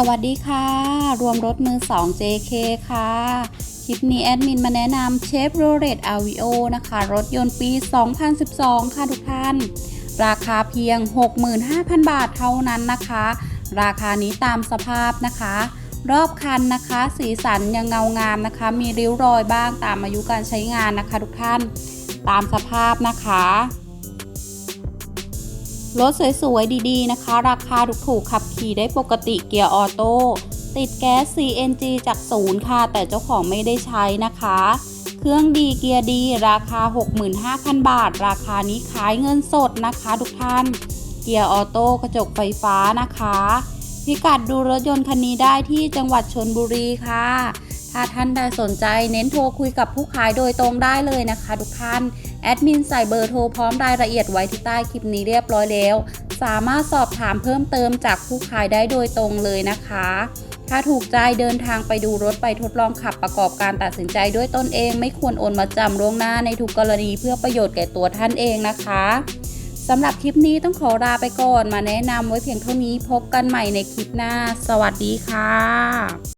สวัสดีค่ะ รวมรถมือ 2 JK ค่ะ คลิปนี้แอดมินมาแนะนำเชฟโรเลตอาวิโอนะคะ รถยนต์ปี 2012 ค่ะทุกท่าน ราคาเพียง 65,000 บาทเท่านั้นนะคะ ราคานี้ตามสภาพนะคะ รอบคันนะคะ สีสันยังเงางามนะคะ มีริ้วรอยบ้างตามอายุการใช้งานนะคะ ทุกท่าน ตามสภาพนะคะ รถสวยๆ ดีๆ นะคะ ราคาถูกๆ ขับขี่ได้ปกติเกียร์ออโต้ติดแก๊ส CNG จากศูนย์ค่ะ แต่เจ้าของไม่ได้ใช้นะคะ เครื่องดีเกียร์ดี ราคา 65,000 บาท ราคานี้ขายเงินสดนะคะทุกท่าน เกียร์ออโต้กระจกไฟฟ้านะคะ พิกัดดูรถยนต์คันนี้ได้ที่จังหวัดชนบุรีค่ะ ถ้าท่านใดสนใจเน้นโทรคุยกับผู้ขายโดยตรงได้เลยนะคะทุกท่าน แอดมินใส่เบอร์โทรพร้อมรายละเอียดไว้ที่ใต้คลิปนี้เรียบร้อยแล้ว สามารถสอบถามเพิ่มเติมจากผู้ขายได้โดยตรงเลยนะคะ ถ้าถูกใจเดินทางไปดูรถไปทดลองขับประกอบการตัดสินใจด้วยตนเอง ไม่ควรโอนมาจำล่วงหน้าในทุกกรณีเพื่อประโยชน์แก่ตัวท่านเองนะคะสำหรับคลิปนี้ต้องขอลาไปก่อนมาแนะนำไว้เพียงเท่านี้พบกันใหม่ในคลิปหน้า สวัสดีค่ะ